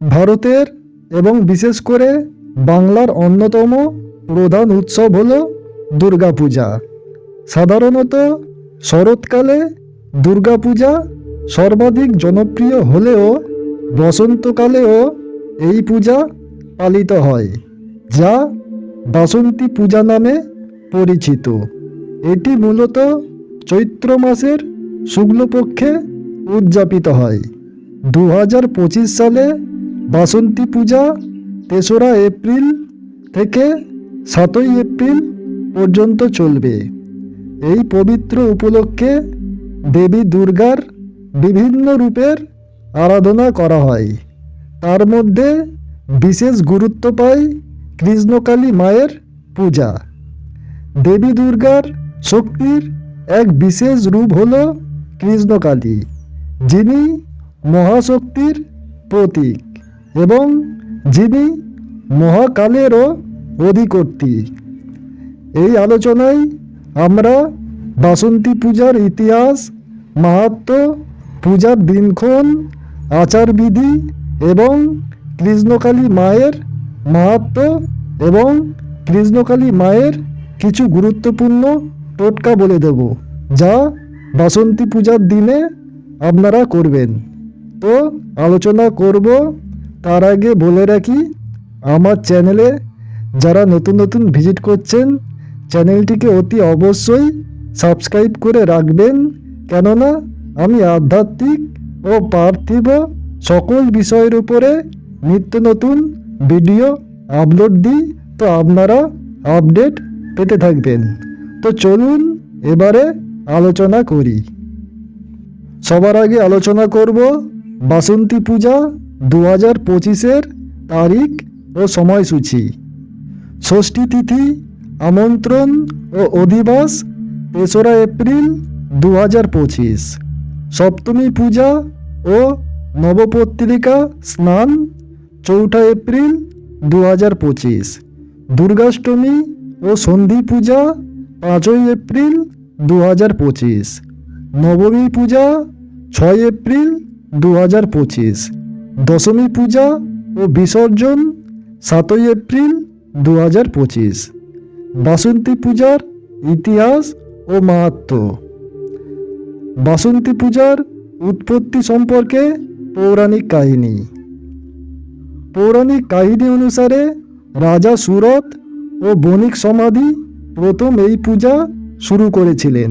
ভারতের এবং বিশেষ করে বাংলার অন্যতম প্রধান উৎসব হল দুর্গাপূজা। সাধারণত শরৎকালে দুর্গাপূজা সর্বাধিক জনপ্রিয় হলেও বসন্তকালেও এই পূজা পালিত হয়, যা বাসন্তী পূজা নামে পরিচিত। এটি মূলত চৈত্র মাসের শুক্লপক্ষে উদযাপিত হয়। দু হাজার পঁচিশ সালে বাসন্তী পূজা তেসরা এপ্রিল থেকে সাতই এপ্রিল পর্যন্ত চলবে। এই পবিত্র উপলক্ষে দেবী দুর্গার বিভিন্ন রূপের আরাধনা করা হয়। তার মধ্যে বিশেষ গুরুত্ব পায় কৃষ্ণকালী মায়ের পূজা। দেবী দুর্গার শক্তির এক বিশেষ রূপ হল কৃষ্ণকালী, যিনি মহাশক্তির প্রতীক। এবং যিনি মহাকালেরও অধিকর্তী এই আলোচনায় আমরা বাসন্তী পূজার ইতিহাস, মাহাত্ম, পূজার দিনক্ষণ, আচারবিধি এবং কৃষ্ণকালী মায়ের মাহাত্ম এবং কৃষ্ণকালী মায়ের কিছু গুরুত্বপূর্ণ টোটকা বলে দেব, যা বাসন্তী পূজার দিনে আপনারা করবেন। তো আলোচনা করব তার আগে বলে রাখি, আমার চ্যানেলে যারা নতুন নতুন ভিজিট করছেন চ্যানেলটিকে অতি অবশ্যই সাবস্ক্রাইব করে রাখবেন। কেননা, আমি আধ্যাত্মিক ও পার্থিব সকল বিষয়ের উপরে নিত্য নতুন ভিডিও আপলোড দিই, তো আপনারা আপডেট পেতে থাকবেন। তো চলুন, এবারে আলোচনা করি। সবার আগে আলোচনা করব, বাসন্তী পূজা দু হাজার পঁচিশের তারিখ ও সময়সূচি। ষষ্ঠী তিথি, আমন্ত্রণ ও অধিবাস, তেসরা এপ্রিল দু হাজার পঁচিশ। সপ্তমী পূজা ও নবপত্রিকা স্নান, চৌঠা এপ্রিল দু হাজার পঁচিশ। দুর্গাষ্টমী ও সন্ধি পূজা, পাঁচই এপ্রিল দু হাজার পঁচিশ। নবমী পূজা, ছয় এপ্রিল দু হাজার পঁচিশ। দশমী পূজা ও বিসর্জন, সাতই এপ্রিল দু হাজার পঁচিশ। বাসন্তী পূজার ইতিহাস ও মাহাত্ম। বাসন্তী পূজার উৎপত্তি সম্পর্কে পৌরাণিক কাহিনী। পৌরাণিক কাহিনী অনুসারে রাজা সুরত ও বণিক সমাধি প্রথম এই পূজা শুরু করেছিলেন।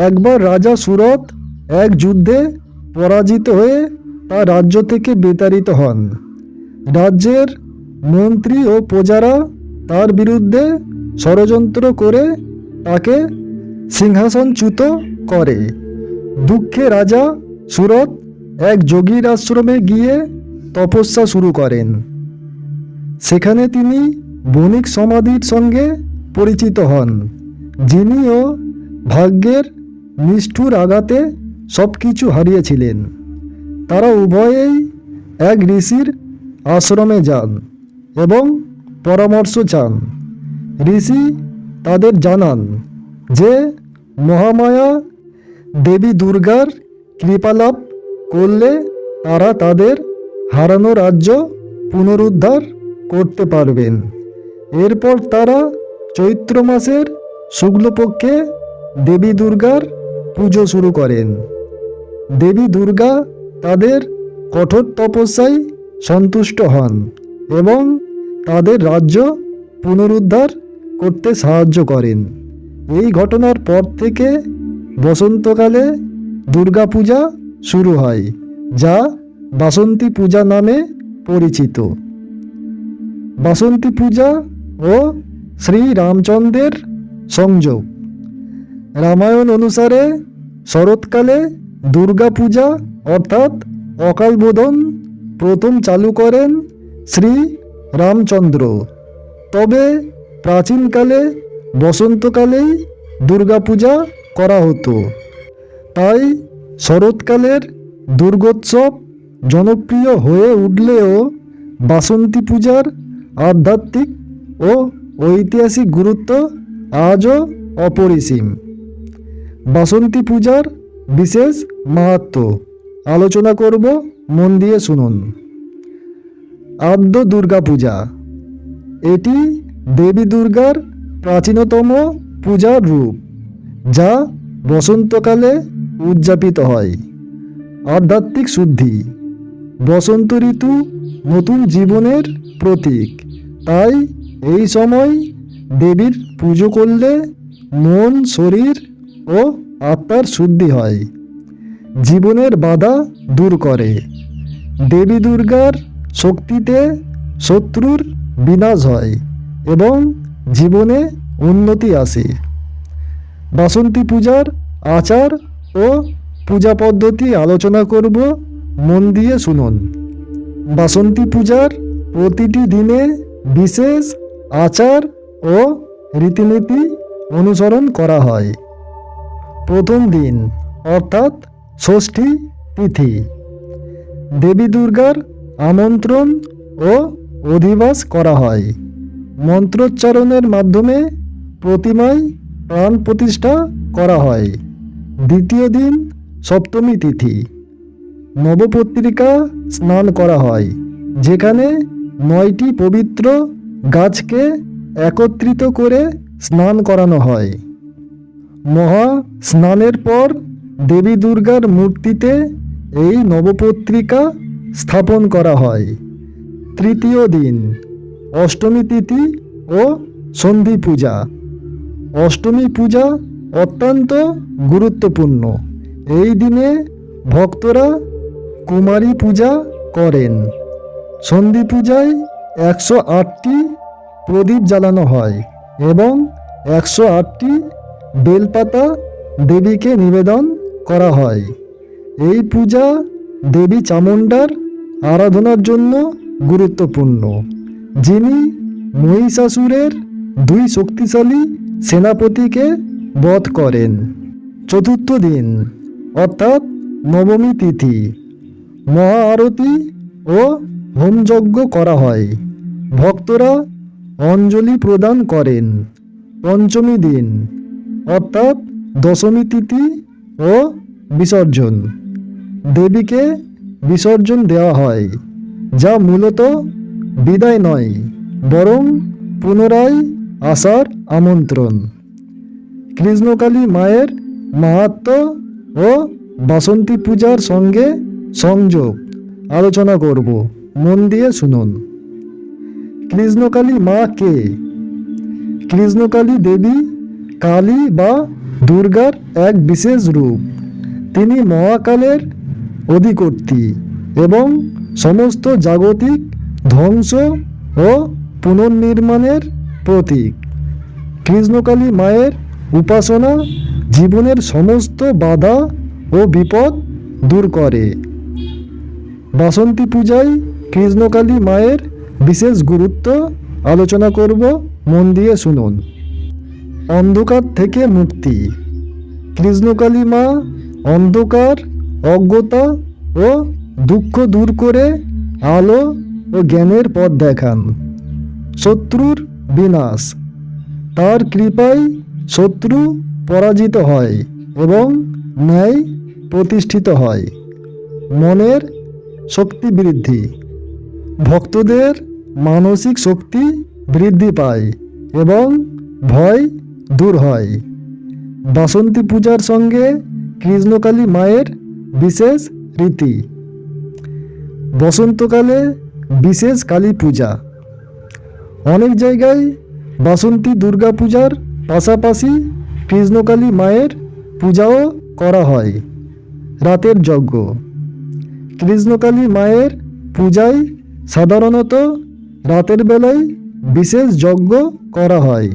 একবার রাজা সুরত এক যুদ্ধে পরাজিত হয়ে তার রাজ্য থেকে বিতাড়িত হন। রাজ্যের মন্ত্রী ও প্রজারা তার বিরুদ্ধে ষড়যন্ত্র করে তাকে সিংহাসনচ্যুত করে। দুঃখে রাজা সুরত এক যোগীর আশ্রমে গিয়ে তপস্যা শুরু করেন। সেখানে তিনি বণিক সমাধির সঙ্গে পরিচিত হন, যিনিও ভাগ্যের নিষ্ঠুর আঘাতে সব কিছু হারিয়েছিলেন। তারা উভয়েই এক ঋষির আশ্রমে যান এবং পরামর্শ চান। ঋষি তাদের জানান যে, মহামায়া দেবী দুর্গার কৃপালাভ করলে তারা তাদের হারানো রাজ্য পুনরুদ্ধার করতে পারবেন। এরপর তারা চৈত্র মাসের শুক্লপক্ষে দেবী দুর্গার পুজো শুরু করেন। দেবী দুর্গা তাদের কঠোর তপস্যায় সন্তুষ্ট হন এবং তাদের রাজ্য পুনরুদ্ধার করতে সাহায্য করেন। এই ঘটনার পর থেকে বসন্তকালে দুর্গাপূজা শুরু হয়, যা বাসন্তী পূজা নামে পরিচিত। বাসন্তী পূজা ও শ্রী রামচন্দ্রের সংযোগ। রামায়ণ অনুসারে শরৎকালে দুর্গা পূজা অর্থাৎ অকালবোধন প্রথম চালু করেন শ্রী রামচন্দ্র। তবে প্রাচীনকালে বসন্তকালেই দুর্গাপূজা করা হতো। তাই শরৎকালের দুর্গোৎসব জনপ্রিয় হয়ে উঠলেও বাসন্তী পূজার আধ্যাত্মিক ও ঐতিহাসিক গুরুত্ব আজও অপরিসীম। বাসন্তী পূজার বিশেষ মাহাত্ম। আলোচনা করব, মন দিয়ে শুনুন। আদ্য দুর্গা পূজা। এটি দেবী দুর্গার প্রাচীনতম পূজার রূপ, যা বসন্তকালে উদযাপিত হয়। আধ্যাত্মিক শুদ্ধি। বসন্ত ঋতু নতুন জীবনের প্রতীক। তাই এই সময় দেবীর পুজো করলে মন, শরীর ও আত্মার শুদ্ধি হয়। জীবনের বাধা দূর করে। দেবী দুর্গার শক্তিতে শত্রুর বিনাশ হয় এবং জীবনে উন্নতি আসে। বাসন্তী পূজার আচার ও পূজা পদ্ধতি আলোচনা করব, মন দিয়ে শুনুন। বাসন্তী পূজার প্রতিটি দিনে বিশেষ আচার ও রীতিনীতি অনুসরণ করা হয়। প্রথম দিন, অর্থাৎ ষষ্ঠী তিথি। দেবী দুর্গার আমন্ত্রণ ও অধিবাস করা হয়। মন্ত্রোচ্চারণের মাধ্যমে প্রতিমায় প্রাণ প্রতিষ্ঠা করা হয়। দ্বিতীয় দিন, সপ্তমী তিথি। নবপত্রিকা স্নান করা হয়, যেখানে নয়টি পবিত্র গাছকে একত্রিত করে স্নান করানো হয়। মহা স্নানের পর দেবী দুর্গার মূর্তিতে এই নবপত্রিকা স্থাপন করা হয়। তৃতীয় দিন, অষ্টমী তিথি ও সন্ধি পূজা। অষ্টমী পূজা অত্যন্ত গুরুত্বপূর্ণ। এই দিনে ভক্তরা কুমারী পূজা করেন। সন্ধি পূজায় একশো আটটি প্রদীপ জ্বালানো হয় এবং একশো আটটি বেলপাতা দেবীকে নিবেদন করা হয়। এই পূজা দেবী চামুণ্ডার আরাধনার জন্য গুরুত্বপূর্ণ, যিনি মহিষাসুরের দুই শক্তিশালী সেনাপতিকে বধ করেন। চতুর্থ দিন, অর্থাৎ নবমী তিথি মহা আরতি ও হোমযজ্ঞ করা হয়। ভক্তরা অঞ্জলি প্রদান করেন। পঞ্চমী দিন অর্থাৎ দশমী তিথি ও বিসর্জন। দেবীকে বিসর্জন দেওয়া হয়, যা মূলত বিদায় নয়, বরং পুনরায় আসার আমন্ত্রণ। কৃষ্ণকালী মায়ের মাহাত্ম ও বাসন্তী পূজার সঙ্গে সংযোগ আলোচনা করব, মন দিয়ে শুনুন। কৃষ্ণকালী মা কে? কৃষ্ণকালী দেবী কালী বা দুর্গার এক বিশেষ রূপ। তিনি মহাকালের অধিকর্ত্রী এবং সমস্ত জাগতিক ধ্বংস ও পুনর্নির্মাণের প্রতীক। কৃষ্ণকালী মায়ের উপাসনা জীবনের সমস্ত বাধা ও বিপদ দূর করে। বাসন্তী পূজায় কৃষ্ণকালী মায়ের বিশেষ গুরুত্ব আলোচনা করব, মন দিয়ে শুনুন। অন্ধকার থেকে মুক্তি। কৃষ্ণকালী মা অন্ধকার, অজ্ঞতা ও দুঃখ দূর করে আলো ও জ্ঞানের পথ দেখান। শত্রুর বিনাশ। তার কৃপায় শত্রু পরাজিত হয় এবং ন্যায় প্রতিষ্ঠিত হয়। মনের শক্তি বৃদ্ধি। ভক্তদের মানসিক শক্তি বৃদ্ধি পায় এবং ভয় দূর হয়। বাসন্তী পূজার সঙ্গে কৃষ্ণকালী মায়ের বিশেষ রীতি। বসন্তকালে বিশেষ কালী পূজা। অনেক জায়গায় বাসন্তী দুর্গা পূজার পাশাপাশি কৃষ্ণকালী মায়ের পূজাও করা হয়। রাতের যজ্ঞ। কৃষ্ণকালী মায়ের পূজায় সাধারণত রাতের বেলায় বিশেষ যজ্ঞ করা হয়।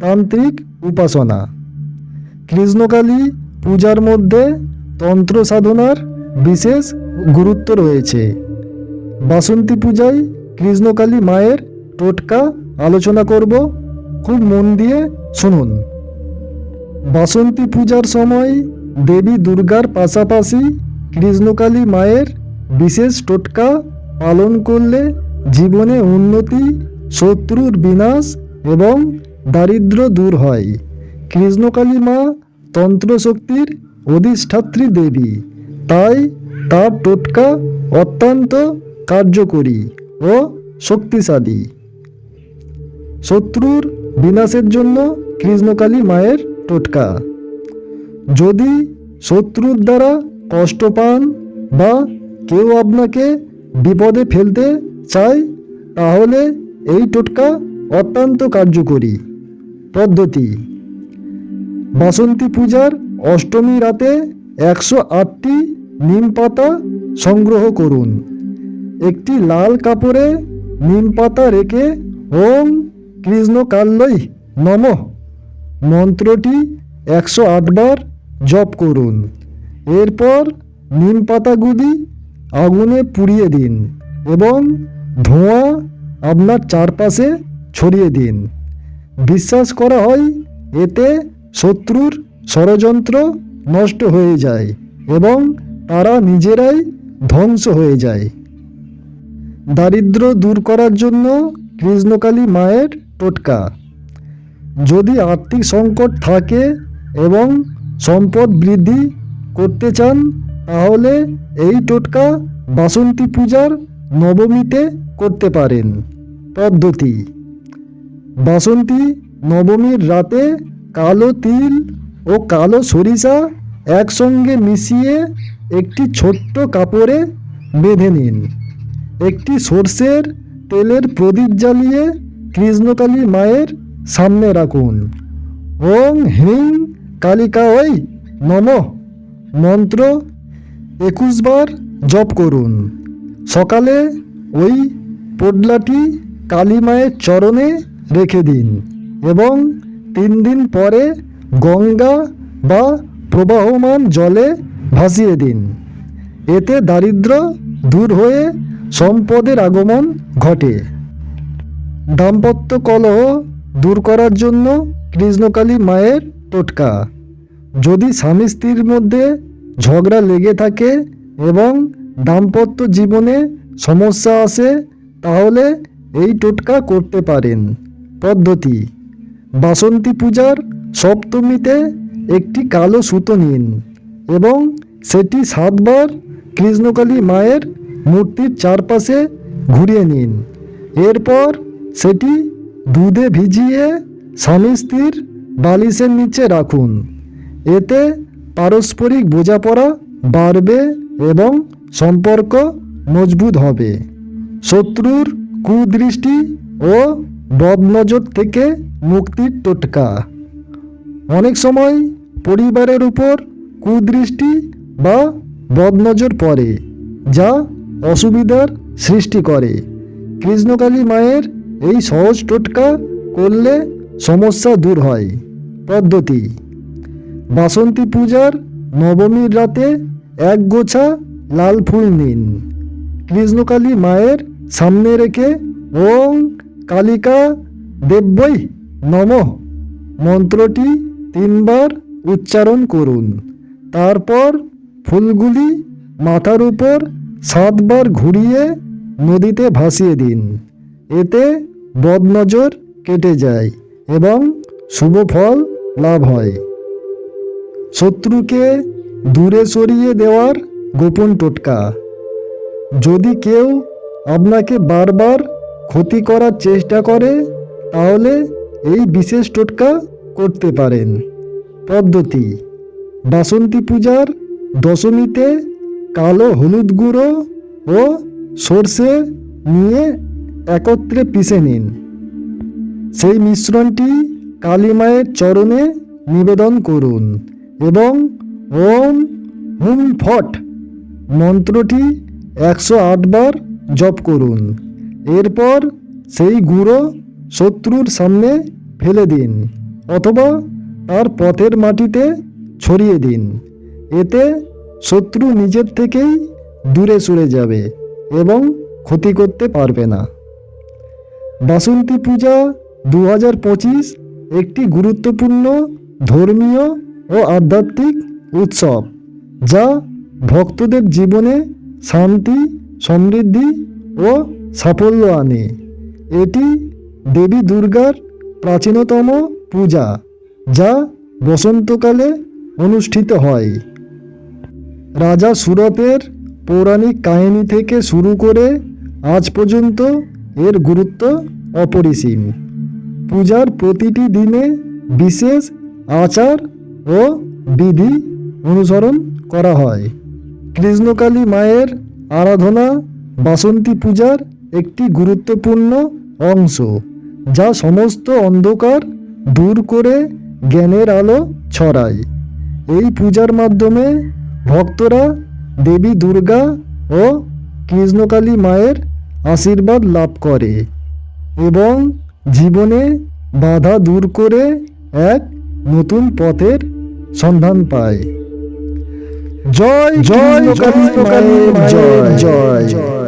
তান্ত্রিক উপাসনা। কৃষ্ণকালী পূজার মধ্যে তন্ত্র সাধনার বিশেষ গুরুত্ব রয়েছে। বাসন্তী পূজায় কৃষ্ণকালী মায়ের টোটকা আলোচনা করব। খুব মন দিয়ে শুনুন। বাসন্তী পূজার সময় দেবী দুর্গার পাশাপাশি কৃষ্ণকালী মায়ের বিশেষ টোটকা পালন করলে জীবনে উন্নতি, শত্রুর বিনাশ এবং দারিদ্র দূর হয়। কৃষ্ণকালী মা তন্ত্রশক্তির অধিষ্ঠাত্রী দেবী। তাই তার টোটকা অত্যন্ত কার্যকরী ও শক্তিশালী। শত্রুর বিনাশের জন্য কৃষ্ণকালী মায়ের টোটকা। যদি শত্রুর দ্বারা কষ্ট পান বা কেউ আপনাকে বিপদে ফেলতে চায়, তাহলে এই টোটকা অত্যন্ত কার্যকরী। পদ্ধতি। বাসন্তী পূজার অষ্টমী রাতে একশো আটটি নিম পাতা সংগ্রহ করুন। একটি লাল কাপড়ে নিম পাতা রেখে ওম কৃষ্ণকাল্যই নম। মন্ত্রটি একশো আটবার জপ করুন। এরপর নিম পাতাগুলি আগুনে পুড়িয়ে দিন এবং ধোঁয়া আপনার চারপাশে ছড়িয়ে দিন। বিশ্বাস করা হয়, এতে শত্রুর ষড়যন্ত্র নষ্ট হয়ে যায় এবং তারা নিজেরাই ধ্বংস হয়ে যায়। দারিদ্র দূর করার জন্য কৃষ্ণকালী মায়ের টোটকা। যদি আর্থিক সংকট থাকে এবং সম্পদ বৃদ্ধি করতে চান, তাহলে এই টোটকা বাসন্তী পূজার নবমীতে করতে পারেন। পদ্ধতি বাসন্তী নবমীর রাতে কালো তিল ও কালো সরিষা একসঙ্গে মিশিয়ে একটি ছোট্ট কাপড়ে বেঁধে নিন। একটি সর্ষের তেলের প্রদীপ জ্বালিয়ে কৃষ্ণকালী মায়ের সামনে রাখুন। ওং হিং কালিকা ওই নম। মন্ত্র একুশ বার জপ করুন। সকালে ওই পোডলাটি কালী মায়ের চরণে রেখে দিন এবং তিন দিন পরে গঙ্গা বা প্রবাহমান জলে ভাসিয়ে দিন। এতে দারিদ্র দূর হয়ে সম্পদের আগমন ঘটে। দাম্পত্য কলহ দূর করার জন্য কৃষ্ণকালী মায়ের টোটকা। যদি স্বামী স্ত্রীর মধ্যে ঝগড়া লেগে থাকে এবং দাম্পত্য জীবনে সমস্যা আসে, তাহলে এই টোটকা করতে পারেন। পদ্ধতি। বাসন্তী পূজার সপ্তমীতে একটি কালো সুতো নিন এবং সেটি সাতবার কৃষ্ণকালী মায়ের মূর্তির চারপাশে ঘুরিয়ে নিন। এরপর সেটি দুধে ভিজিয়ে স্বামী স্ত্রীর বালিশের নিচে রাখুন। এতে পারস্পরিক বোঝাপড়া বাড়বে এবং সম্পর্ক মজবুত হবে। শত্রুর কুদৃষ্টি ও বদনজর থেকে মুক্তির টোটকা। অনেক সময় পরিবারের উপর কুদৃষ্টি বা বদনজর পড়ে, যা অসুবিধার সৃষ্টি করে। কৃষ্ণকালী মায়ের এই সহজ টোটকা করলে সমস্যা দূর হয়। পদ্ধতি, বাসন্তী পূজার নবমীর রাতে এক গোছা লাল ফুল নিন। কৃষ্ণকালী মায়ের সামনে রেখে ওং কালিকা দেব্যই নম। মন্ত্রটি তিনবার উচ্চারণ করুন। তারপর ফুলগুলি মাথার উপর সাতবার ঘুরিয়ে নদীতে ভাসিয়ে দিন। এতে বদনজর কেটে যায় এবং শুভ ফল লাভ হয়। শত্রুকে দূরে সরিয়ে দেওয়ার গোপন টোটকা। যদি কেউ আপনাকে বারবার ক্ষতি করার চেষ্টা করে, তাহলে এই বিশেষ টোটকা করতে পারেন। পদ্ধতি, বাসন্তী পূজার দশমীতে কালো হলুদ গুঁড়ো ও সর্ষে নিয়ে একত্রে পিষে নিন। সেই মিশ্রণটি কালী মায়ের চরণে নিবেদন করুন এবং ওম হুম ফট মন্ত্রটি একশো আটবার জপ করুন। এরপর সেই গুঁড়ো শত্রুর সামনে ফেলে দিন, অথবা তার পথের মাটিতে ছড়িয়ে দিন। এতে শত্রু নিজের থেকেই দূরে সরে যাবে এবং ক্ষতি করতে পারবে না। বাসন্তী পূজা দু হাজার পঁচিশ একটি গুরুত্বপূর্ণ, ধর্মীয় ও আধ্যাত্মিক উৎসব, যা ভক্তদের জীবনে শান্তি, সমৃদ্ধি ও সাফল্য আনে। এটি দেবী দুর্গার প্রাচীনতম পূজা, যা বসন্তকালে অনুষ্ঠিত হয়। রাজা সুরতের পৌরাণিক কাহিনী থেকে শুরু করে আজ পর্যন্ত এর গুরুত্ব অপরিসীম। পূজার প্রতিটি দিনে বিশেষ আচার ও বিধি অনুসরণ করা হয়। কৃষ্ণকালী মায়ের আরাধনা, বাসন্তী পূজার একটি গুরুত্বপূর্ণ অংশ যা সমস্ত অন্ধকার দূর করে জ্ঞানের আলো ছড়ায়। এই পূজার মাধ্যমে ভক্তরা দেবী দুর্গা ও কৃষ্ণকালী মায়ের আশীর্বাদ লাভ করে এবং জীবনে বাধা দূর করে এক নতুন পথের সন্ধান পায়। জয় জয় জয় জয়। জয়।